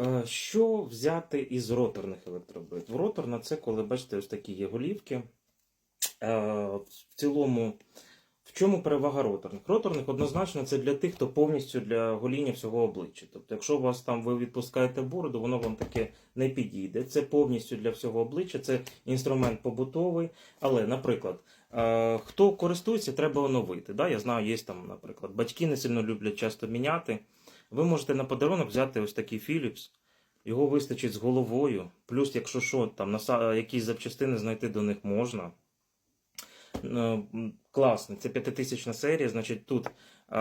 Е, Що взяти із роторних електробрит? В роторна це коли, бачите, ось такі є голівки. Е, В цілому, в чому перевага роторних? Роторних однозначно це для тих, хто повністю для гоління всього обличчя. Тобто, якщо у вас там ви відпускаєте бороду, воно вам таке не підійде. Це повністю для всього обличчя, це інструмент побутовий. Але, наприклад, е, хто користується, треба оновити. Я знаю, є там, наприклад, батьки не сильно люблять часто міняти. Ви можете на подарунок взяти ось такий Philips. Його вистачить з головою. Плюс, якщо що, там наса- якісь запчастини знайти до них можна. Е, Класний, це п'ятитисячна серія. Значить, тут е,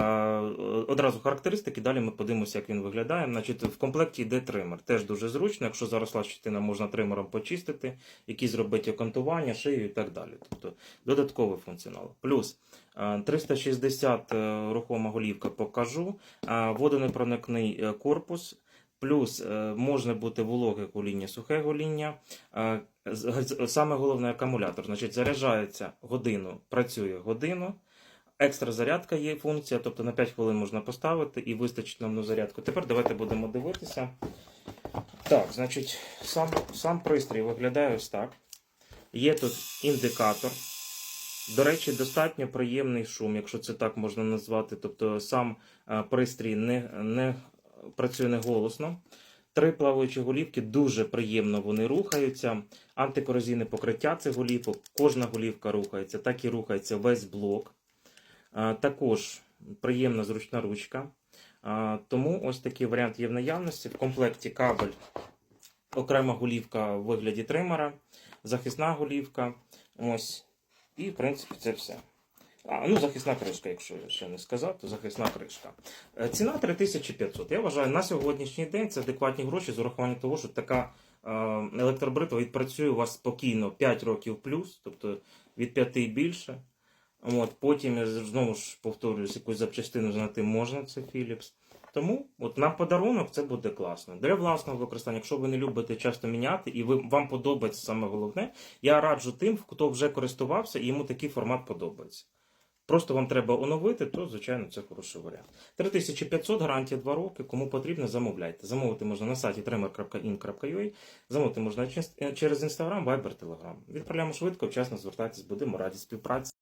одразу характеристики. Далі ми подивимося, як він виглядає. Значить, в комплекті йде тример. Теж дуже зручно. Якщо заросла частина, можна тримером почистити, які зробити окантування, шию і так далі. Тобто додатковий функціонал. Плюс е, 360 е, рухома голівка покажу, е, водонепроникний е, корпус. Плюс е, може бути вологе гоління, сухе гоління. Е, Саме головне акумулятор. Значить, заряджається годину, працює годину. Екстра зарядка є функція, тобто на 5 хвилин можна поставити і вистачить нам на зарядку. Тепер давайте будемо дивитися. Так, значить, сам, сам пристрій виглядає ось так. Є тут індикатор. До речі, достатньо приємний шум, якщо це так можна назвати. Тобто сам е, пристрій не, не працює не голосно. Три плаваючі голівки дуже приємно вони рухаються. Антикорозійне покриття цих голівок. Кожна голівка рухається, так і рухається весь блок. Також приємна зручна ручка. Тому ось такий варіант є в наявності. В комплекті кабель, окрема голівка в вигляді тримера, захисна голівка. Ось. І, в принципі, це все. А, ну, захисна кришка, якщо я ще не сказав, то захисна кришка. Е, Ціна 3500. Я вважаю, на сьогоднішній день це адекватні гроші з урахуванням того, що така е, електробритва відпрацює у вас спокійно 5 років плюс, тобто від 5 і більше. От, потім знову ж повторююсь, якусь запчастину знайти можна, це Philips. Тому от на подарунок це буде класно. Для власного використання, якщо ви не любите часто міняти і ви, вам подобається саме головне, я раджу тим, хто вже користувався і йому такий формат подобається. Просто вам треба оновити, то, звичайно, це хороший варіант. 3500, гарантія 2 роки. Кому потрібно, замовляйте. Замовити можна на сайті trimmer.in.ua, замовити можна через Instagram, Viber, Telegram. Відправляємо швидко, вчасно звертайтесь, будемо раді співпраці.